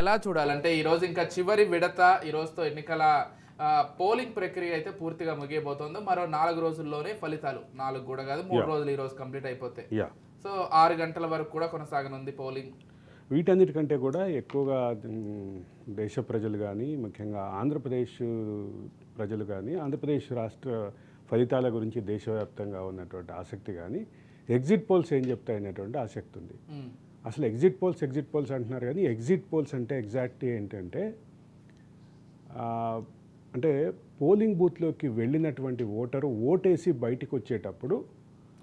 ఎలా చూడాలంటే ఈ రోజు ఇంకా చివరి విడత ఈ రోజుతో ఎన్నికల పోలింగ్ ప్రక్రియ అయితే పూర్తిగా ముగియబోతోంది. మరో నాలుగు రోజుల్లోనే ఫలితాలు. నాలుగు కూడా కాదు మూడు రోజులు ఈ రోజు కంప్లీట్ అయిపోతాయి యా సో ఆరు గంటల వరకు కూడా కొనసాగనుంది పోలింగ్. వీటన్నిటికంటే కూడా ఎక్కువగా దేశ ప్రజలు కానీ ముఖ్యంగా ఆంధ్రప్రదేశ్ ప్రజలు కానీ ఆంధ్రప్రదేశ్ రాష్ట్ర ఫలితాల గురించి దేశవ్యాప్తంగా ఉన్నటువంటి ఆసక్తి కానీ ఎగ్జిట్ పోల్స్ ఏం చెప్తాయనేటువంటి ఆసక్తి ఉంది. అసలు ఎగ్జిట్ పోల్స్ ఎగ్జిట్ పోల్స్ అంటున్నారు కానీ ఎగ్జిట్ పోల్స్ అంటే ఎగ్జాక్ట్ ఏంటంటే అంటే పోలింగ్ బూత్లోకి వెళ్ళినటువంటి ఓటరు ఓటేసి బయటికి వచ్చేటప్పుడు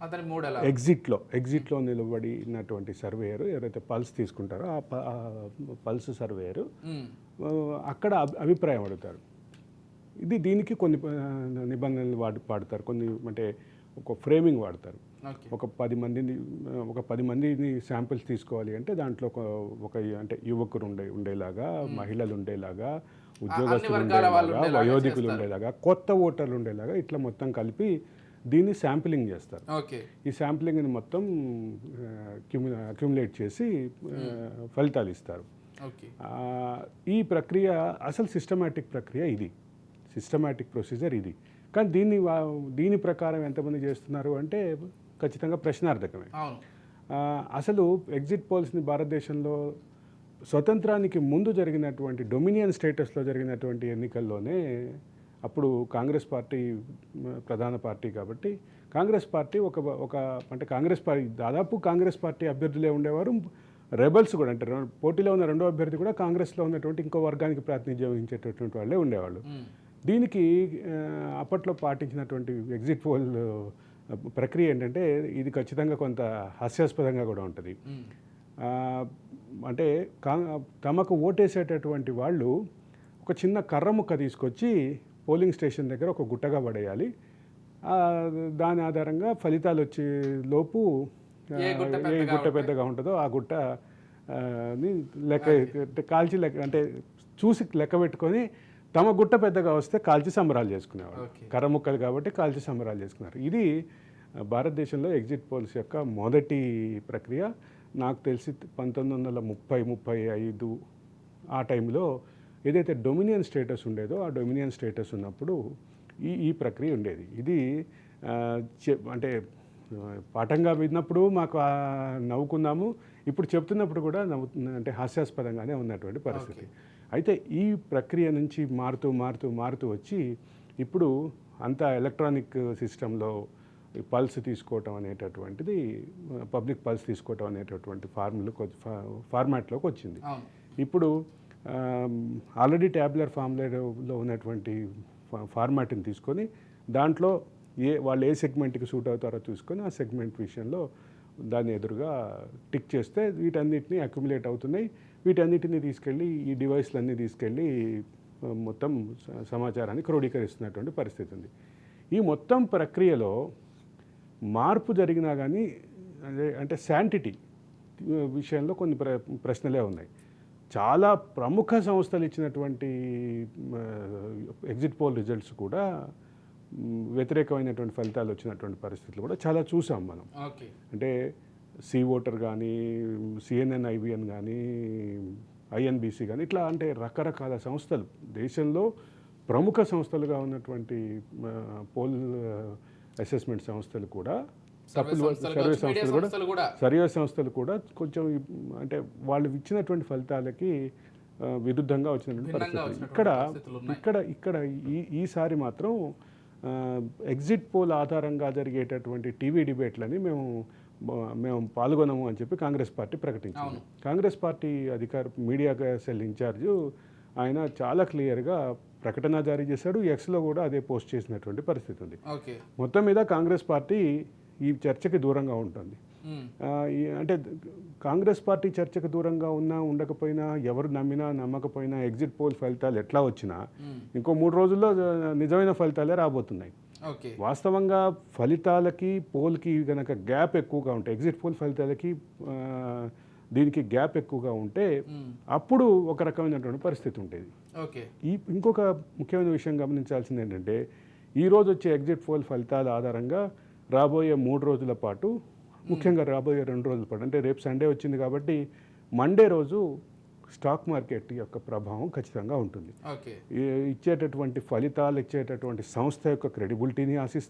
అతని ఎగ్జిట్లో ఎగ్జిట్లో నిలబడినటువంటి సర్వేయర్ ఎవరైతే పల్స్ తీసుకుంటారో ఆ పల్స్ సర్వేయర్ అక్కడ అభి- అభిప్రాయం అడుగుతారు. ఇది దీనికి కొన్ని నిబంధనలు వాడు పాడతారు కొన్ని అంటే ఒక ఫ్రేమింగ్ వాడతారు. ఒక పది మందిని ఒక పది మందిని శాంపిల్స్ తీసుకోవాలి అంటే దాంట్లో ఒక ఒక అంటే యువకులు ఉండే ఉండేలాగా మహిళలు ఉండేలాగా ఉద్యోగస్తులు ఉండేలాగా వయోధికులు ఉండేలాగా కొత్త ఓటర్లు ఉండేలాగా ఇట్లా మొత్తం కలిపి దీన్ని శాంపిలింగ్ చేస్తారు. ఈ శాంప్లింగ్ని మొత్తం అక్యుములేట్ చేసి ఆ, ఫలితాలు ఇస్తారు. ఈ ప్రక్రియ అసలు సిస్టమాటిక్ ప్రక్రియ ఇది. సిస్టమాటిక్ ప్రొసీజర్ ఇది. కానీ దీన్ని వా- దీని ప్రకారం ఎంతమంది చేస్తున్నారు అంటే ఖచ్చితంగా ప్రశ్నార్థకమే. అసలు ఎగ్జిట్ పోల్స్ని భారతదేశంలో స్వతంత్రానికి ముందు జరిగినటువంటి డొమినియన్ స్టేటస్లో జరిగినటువంటి ఎన్నికల్లోనే అప్పుడు కాంగ్రెస్ పార్టీ ప్రధాన పార్టీ కాబట్టి కాంగ్రెస్ పార్టీ ఒక ఒక అంటే కాంగ్రెస్ పార్టీ దాదాపు కాంగ్రెస్ పార్టీ అభ్యర్థులే ఉండేవారు. రెబల్స్ కూడా అంటే పోటీలో ఉన్న రెండో అభ్యర్థి కూడా కాంగ్రెస్లో ఉన్నటువంటి ఇంకో వర్గానికి ప్రాతినిధ్యం వహించేటటువంటి వాళ్ళే ఉండేవాళ్ళు. దీనికి అప్పట్లో పాటించినటువంటి ఎగ్జిట్ పోల్ ప్రక్రియ ఏంటంటే ఇది ఖచ్చితంగా కొంత హాస్యాస్పదంగా కూడా ఉంటుంది. అంటే తమకు ఓటేసేటటువంటి వాళ్ళు ఒక చిన్న కర్ర ముక్క తీసుకొచ్చి పోలింగ్ స్టేషన్ దగ్గర ఒక గుట్టగా పడేయాలి. దాని ఆధారంగా ఫలితాలు వచ్చే లోపు ఏ గుట్ట పెద్దగా ఉంటుందో ఆ గుట్ట లెక్క కాల్చి లెక్క అంటే చూసి లెక్క పెట్టుకొని తమ గుట్ట పెద్దగా వస్తే కాల్చి సంబరాలు చేసుకునేవాళ్ళు. ఓకే. కర్ర ముక్కలు కాబట్టి కాల్చి సంబరాలు చేసుకున్నారు. ఇది భారతదేశంలో ఎగ్జిట్ పోల్స్ యొక్క మొదటి ప్రక్రియ. నాకు తెలిసి పంతొమ్మిది వందల ముప్పై ముప్పై ఐదు ఆ టైంలో ఏదైతే డొమినియన్ స్టేటస్ ఉండేదో ఆ డొమినియన్ స్టేటస్ ఉన్నప్పుడు ఈ ఈ ప్రక్రియ ఉండేది. ఇది అంటే పాఠంగా విన్నప్పుడు మాకు నవ్వుకున్నాము. ఇప్పుడు చెప్తున్నప్పుడు కూడా నవ్వు అంటే హాస్యాస్పదంగానే ఉన్నటువంటి పరిస్థితి. అయితే ఈ ప్రక్రియ నుంచి మారుతూ మారుతూ మారుతూ వచ్చి ఇప్పుడు అంతా ఎలక్ట్రానిక్ సిస్టంలో పల్స్ తీసుకోవటం అనేటటువంటిది పబ్లిక్ పల్స్ తీసుకోవటం అనేటటువంటి ఫార్ములు ఫార్మాట్లోకి వచ్చింది. ఇప్పుడు ఆల్రెడీ ట్యాబ్లర్ ఫార్ములాలో ఉన్నటువంటి ఫార్మాట్ని తీసుకొని దాంట్లో ఏ వాళ్ళు ఏ సెగ్మెంట్కి సూట్ అవుతారో చూసుకొని ఆ సెగ్మెంట్ విషయంలో దాన్ని ఎదురుగా టిక్ చేస్తే వీటన్నిటిని అక్యుములేట్ అవుతున్నాయి. వీటన్నిటిని తీసుకెళ్ళి ఈ డివైస్లన్నీ తీసుకెళ్ళి మొత్తం సమాచారాన్ని క్రోడీకరిస్తున్నటువంటి పరిస్థితి ఉంది. ఈ మొత్తం ప్రక్రియలో మార్పు జరిగినా కానీ అంటే శాంటిటీ విషయంలో కొన్ని ప్ర ప్రశ్నలే ఉన్నాయి. చాలా ప్రముఖ సంస్థలు ఇచ్చినటువంటి ఎగ్జిట్ పోల్ రిజల్ట్స్ కూడా వ్యతిరేకమైనటువంటి ఫలితాలు వచ్చినటువంటి పరిస్థితులు కూడా చాలా చూసాం మనం. ఓకే. అంటే సి ఓటర్ కానీ సిఎన్ఎన్ ఐబిఎన్ కానీ ఐఎన్బిసి కానీ ఇట్లా అంటే రకరకాల సంస్థలు. దేశంలో ప్రముఖ సంస్థలుగా ఉన్నటువంటి పోల్ అసెస్మెంట్ సంస్థలు కూడా సర్వే తప్పులు సర్వే సంస్థలు కూడా సర్వే సంస్థలు కూడా కొంచెం అంటే వాళ్ళు ఇచ్చినటువంటి ఫలితాలకి విరుద్ధంగా వచ్చినటువంటి ఇక్కడ పరిస్థితులు ఉన్నాయి. ఇక్కడ ఇక్కడ ఈ ఈసారి మాత్రం ఎగ్జిట్ పోల్ ఆధారంగా జరిగేటటువంటి టీవీ డిబేట్లని మేము మేము పాల్గొనము అని చెప్పి కాంగ్రెస్ పార్టీ ప్రకటించింది. కాంగ్రెస్ పార్టీ అధికార మీడియా సెల్ ఇన్ఛార్జు ఆయన చాలా క్లియర్గా ప్రకటన జారీ చేశాడు. ఎక్స్లో కూడా అదే పోస్ట్ చేసినటువంటి పరిస్థితి ఉంది. మొత్తం మీద కాంగ్రెస్ పార్టీ ఈ చర్చకి దూరంగా ఉంటుంది. అంటే కాంగ్రెస్ పార్టీ చర్చకు దూరంగా ఉన్నా ఉండకపోయినా ఎవరు నమ్మినా నమ్మకపోయినా ఎగ్జిట్ పోల్ ఫలితాలు ఎట్లా వచ్చినా ఇంకో మూడు రోజుల్లో నిజమైన ఫలితాలే రాబోతున్నాయి. వాస్తవంగా ఫలితాలకి పోల్కి గనక గ్యాప్ ఎక్కువగా ఉంటాయి ఎగ్జిట్ పోల్ ఫలితాలకి దీనికి గ్యాప్ ఎక్కువగా ఉంటే ఉమ్, అప్పుడు ఒక రకమైనటువంటి పరిస్థితి ఉండేది. ఓకే ఈ ఇంకొక ముఖ్యమైన విషయం గమనించాల్సింది ఏంటంటే ఈ రోజు వచ్చే ఎగ్జిట్ పోల్ ఫలితాల ఆధారంగా రాబోయే మూడు రోజుల పాటు ముఖ్యంగా రాబోయే రెండు రోజుల పాటు అంటే రేపు సండే వచ్చింది కాబట్టి మండే రోజు స్టాక్ మార్కెట్ యొక్క ప్రభావం ఖచ్చితంగా ఉంటుంది. ఇచ్చేటటువంటి ఫలితాలు ఇచ్చేటటువంటి సంస్థ యొక్క క్రెడిబిలిటీని ఆశిస్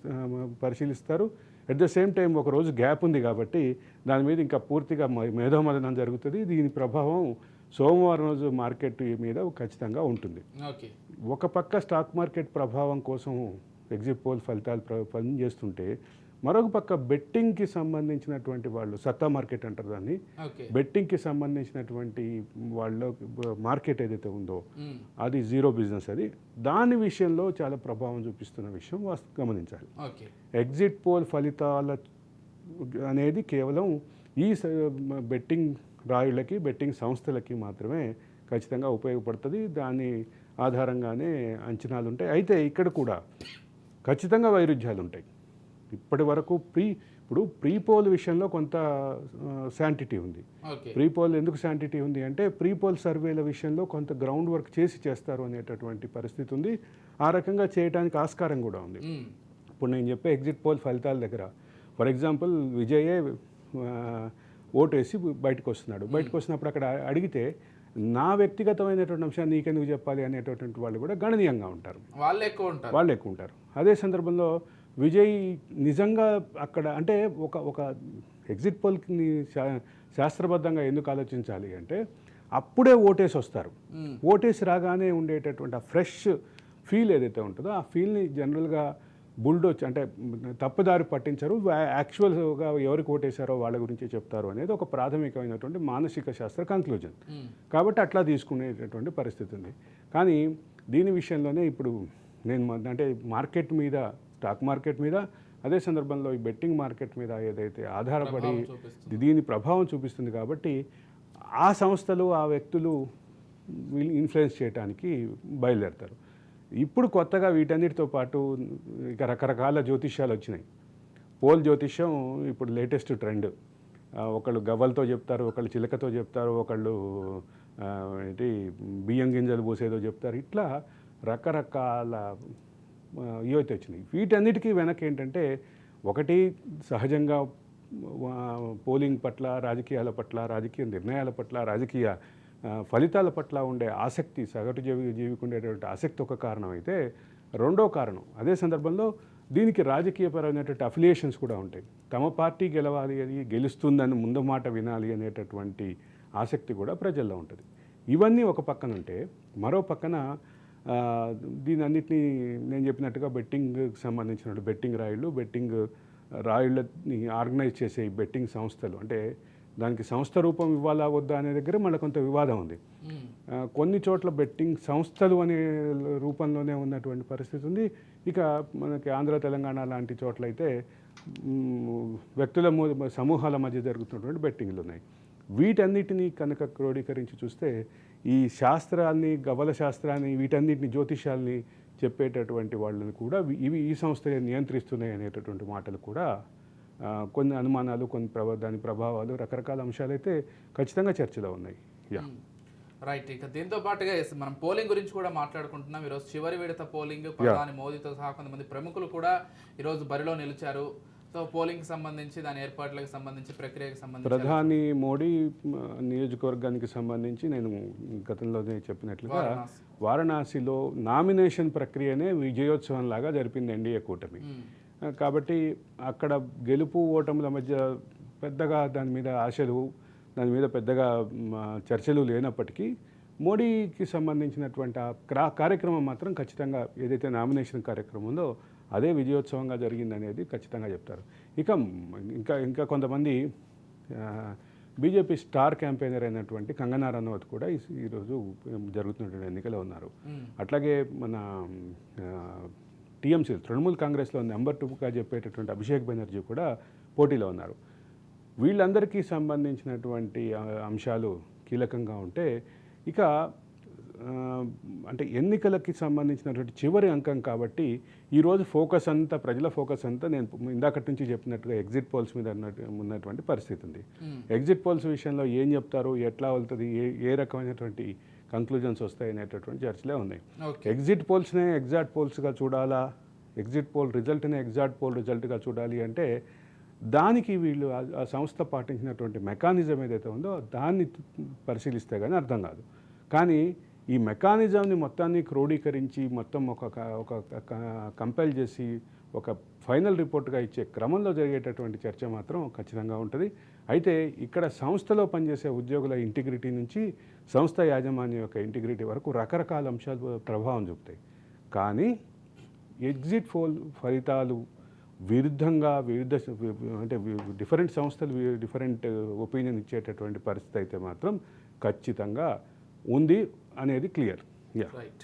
పరిశీలిస్తారు. అట్ ద సేమ్ టైం ఒక రోజు గ్యాప్ ఉంది కాబట్టి దాని మీద ఇంకా పూర్తిగా మ- మేధోమదనం జరుగుతుంది. దీని ప్రభావం సోమవారం రోజు మార్కెట్ మీద ఖచ్చితంగా ఉంటుంది. ఒక పక్క స్టాక్ మార్కెట్ ప్రభావం కోసం ఎగ్జిట్ పోల్ ఫలితాలు ప్ర- పనిచేస్తుంటే మరొక పక్క బెట్టింగ్కి సంబంధించినటువంటి వాళ్ళు సత్తా మార్కెట్ అంటారు దాన్ని. బెట్టింగ్కి సంబంధించినటువంటి వాళ్ళ మార్కెట్ ఏదైతే ఉందో. అది జీరో బిజినెస్ అది. దాని విషయంలో చాలా ప్రభావం చూపిస్తున్న విషయం వాస్తు గమనించాలి. ఎగ్జిట్ పోల్ ఫలితాల అనేది కేవలం ఈ బెట్టింగ్ రాయుళ్ళకి బెట్టింగ్ సంస్థలకి మాత్రమే ఖచ్చితంగా ఉపయోగపడుతుంది. దాని ఆధారంగానే అంచనాలు ఉంటాయి అయితే ఇక్కడ కూడా ఖచ్చితంగా వైరుధ్యాలు ఉంటాయి ఇప్పటి వరకు ప్రీ ఇప్పుడు ప్రీ పోల్ విషయంలో కొంత శాంటిటీ ఉంది. ప్రీ పోల్ ఎందుకు శాంటిటీ ఉంది అంటే ప్రీ పోల్ సర్వేల విషయంలో కొంత గ్రౌండ్ వర్క్ చేసి చేస్తారు అనేటటువంటి పరిస్థితి ఉంది. ఆ రకంగా చేయడానికి ఆస్కారం కూడా ఉంది. ఇప్పుడు నేను చెప్పే ఎగ్జిట్ పోల్ ఫలితాల దగ్గర ఫర్ ఎగ్జాంపుల్ విజయే ఓటు వేసి బయటకు వస్తున్నాడు బయటకు వస్తున్నప్పుడు అక్కడ అడిగితే నా వ్యక్తిగతమైనటువంటి అంశాన్ని నీకెందుకు చెప్పాలి అనేటటువంటి వాళ్ళు కూడా గణనీయంగా ఉంటారు. వాళ్ళు ఎక్కువ ఉంటారు. వాళ్ళు ఎక్కువ ఉంటారు. అదే సందర్భంలో విజయ్ నిజంగా అక్కడ అంటే ఒక ఒక ఎగ్జిట్ పోల్ని శా- శాస్త్రబద్ధంగా ఎందుకు ఆలోచించాలి అంటే అప్పుడే ఓటేసి వస్తారు. ఓటేసి రాగానే ఉండేటటువంటి ఆ ఫ్రెష్ ఫీల్ ఏదైతే ఉంటుందో ఆ ఫీల్ని జనరల్గా బుల్డోచ్ అంటే తప్పుదారి పట్టించరు యాక్చువల్గా ఎవరికి ఓటేశారో వాళ్ళ గురించి చెప్తారు అనేది ఒక ప్రాథమికమైనటువంటి మానసిక శాస్త్ర కంక్లూజన్. కాబట్టి అట్లా తీసుకునేటటువంటి పరిస్థితి ఉంది కానీ దీని విషయంలోనే ఇప్పుడు నేను అంటే మార్కెట్ మీద స్టాక్ మార్కెట్ మీద అదే సందర్భంలో ఈ బెట్టింగ్ మార్కెట్ మీద ఏదైతే ఆధారపడి. దీని ప్రభావం చూపిస్తుంది కాబట్టి ఆ సంస్థలు ఆ వ్యక్తులు వీళ్ళు ఇన్ఫ్లుయెన్స్ చేయడానికి బయలుదేరతారు. ఇప్పుడు కొత్తగా వీటన్నిటితో పాటు ఇక రకరకాల జ్యోతిష్యాలు వచ్చినాయి. పోల్ జ్యోతిష్యం ఇప్పుడు లేటెస్ట్ ట్రెండ్. ఒకళ్ళు గవ్వలతో చెప్తారు ఒకళ్ళు చిలకతో చెప్తారు ఒకళ్ళు ఏంటి బియ్యం గింజలు పోసేదో చెప్తారు. ఇట్లా రకరకాల ఇవైతే వచ్చినాయి. వీటన్నిటికీ వెనక ఏంటంటే ఒకటి సహజంగా పోలింగ్ పట్ల రాజకీయాల పట్ల రాజకీయ నిర్ణయాల పట్ల రాజకీయ ఫలితాల పట్ల ఉండే ఆసక్తి సగటు జీవి జీవికి ఉండేటువంటి ఆసక్తి ఒక కారణం అయితే రెండో కారణం. అదే సందర్భంలో దీనికి రాజకీయపరమైనటువంటి అఫిలియేషన్స్ కూడా ఉంటాయి. తమ పార్టీ గెలవాలి అని గెలుస్తుందని ముందు మాట వినాలి అనేటటువంటి ఆసక్తి కూడా ప్రజల్లో ఉంటుంది. ఇవన్నీ ఒక పక్కన ఉంటే మరో పక్కన దీని అన్నిటినీ నేను చెప్పినట్టుగా బెట్టింగ్కి సంబంధించిన బెట్టింగ్ రాయిళ్ళు బెట్టింగ్ రాయిళ్ళని ఆర్గనైజ్ చేసే ఈ బెట్టింగ్ సంస్థలు. అంటే దానికి సంస్థ రూపం ఇవ్వాలా వద్దా అనే దగ్గర మళ్ళీ కొంత వివాదం ఉంది. కొన్ని చోట్ల బెట్టింగ్ సంస్థలు అనే రూపంలోనే ఉన్నటువంటి పరిస్థితి ఉంది. ఇక మనకి ఆంధ్ర తెలంగాణ లాంటి చోట్ల అయితే వ్యక్తుల ము- సమూహాల మధ్య జరుగుతున్నటువంటి బెట్టింగ్లు ఉన్నాయి. వీటన్నిటినీ కనుక క్రోడీకరించి చూస్తే ఈ శాస్త్రాన్ని గవల శాస్త్రాన్ని వీటన్నిటిని జ్యోతిషాల్ని చెప్పేటటువంటి వాళ్ళని కూడా ఇవి ఈ సంస్థలే నియంత్రిస్తున్నాయి అనేటటువంటి మాటలు కూడా కొన్ని అనుమానాలు కొన్ని ప్రభా దాని ప్రభావాలు రకరకాల అంశాలు అయితే ఖచ్చితంగా చర్చలో ఉన్నాయి. యా. రైట్. ఇక దీంతో పాటుగా మనం పోలింగ్ గురించి కూడా మాట్లాడుకుంటున్నాం. ఈరోజు చివరి విడత పోలింగ్ ప్రధాని మోదీతో సహా కొంతమంది ప్రముఖులు కూడా ఈరోజు బరిలో నిలిచారు. సో పోలింగ్ సంబంధించి దాని ఏర్పాట్లకు సంబంధించి ప్రక్రియకు సంబంధించి ప్రధాని మోడీ నియోజకవర్గానికి సంబంధించి నేను గతంలోనే చెప్పినట్లుగా వారణాసి. వారణాసిలో నామినేషన్ ప్రక్రియనే విజయోత్సవం లాగా జరిపింది ఎన్డీఏ కూటమి. కాబట్టి అక్కడ గెలుపు ఓటముల మధ్య పెద్దగా దాని మీద ఆశలు దాని మీద పెద్దగా చర్చలు లేనప్పటికీ మోడీకి సంబంధించినటువంటి ఆ క్రా- కార్యక్రమం మాత్రం ఖచ్చితంగా ఏదైతే నామినేషన్ కార్యక్రమం ఉందో అదే విజయోత్సవంగా జరిగిందనేది ఖచ్చితంగా చెప్తారు. ఇక ఇంకా ఇంకా కొంతమంది బీజేపీ స్టార్ క్యాంపెయినర్ అయినటువంటి కంగనా రనౌత్ కూడా ఈరోజు జరుగుతున్నటువంటి ఎన్నికలో ఉన్నారు. అట్లాగే మన టీఎంసీ తృణమూల్ కాంగ్రెస్లో నెంబర్ టూగా చెప్పేటటువంటి అభిషేక్ బెనర్జీ కూడా పోటీలో ఉన్నారు. వీళ్ళందరికీ సంబంధించినటువంటి అంశాలు కీలకంగా ఉంటే ఇక అంటే ఎన్నికలకి సంబంధించినటువంటి చివరి అంకం కాబట్టి ఈరోజు ఫోకస్ అంతా ప్రజల ఫోకస్ అంతా నేను ఇందాకటి నుంచి చెప్పినట్టుగా ఎగ్జిట్ పోల్స్ మీద ఉన్నటువంటి పరిస్థితి ఉంది. మ్మ్. ఎగ్జిట్ పోల్స్ విషయంలో ఏం చెప్తారు ఎట్లా వెళ్తుంది ఏ ఏ రకమైనటువంటి కంక్లూజన్స్ వస్తాయి అనేటటువంటి చర్చలే ఉన్నాయి. ఎగ్జిట్ పోల్స్నే ఎగ్జాక్ట్ పోల్స్గా చూడాలా? ఎగ్జిట్ పోల్ రిజల్ట్నే ఎగ్జాక్ట్ పోల్ రిజల్ట్గా చూడాలి అంటే దానికి వీళ్ళు ఆ సంస్థ పాటించినటువంటి మెకానిజం ఏదైతే ఉందో దాన్ని పరిశీలిస్తే కానీ అర్థం కాదు. కానీ ఈ మెకానిజంని మొత్తాన్ని క్రోడీకరించి మొత్తం ఒక ఒక కంపైల్ చేసి ఒక ఫైనల్ రిపోర్ట్గా ఇచ్చే క్రమంలో జరిగేటటువంటి చర్చ మాత్రం ఖచ్చితంగా ఉంటుంది. అయితే ఇక్కడ సంస్థలో పనిచేసే ఉద్యోగుల ఇంటిగ్రిటీ నుంచి సంస్థ యాజమాన్యం యొక్క ఇంటిగ్రిటీ వరకు రకరకాల అంశాలు ప్రభావం చూపుతాయి. కానీ ఎగ్జిట్ పోల్ ఫలితాలు విరుద్ధంగా విరుద్ధ అంటే డిఫరెంట్ సంస్థలు డిఫరెంట్ ఒపీనియన్ ఇచ్చేటటువంటి పరిస్థితి అయితే మాత్రం ఖచ్చితంగా ఉంది అనేది క్లియర్. Yeah right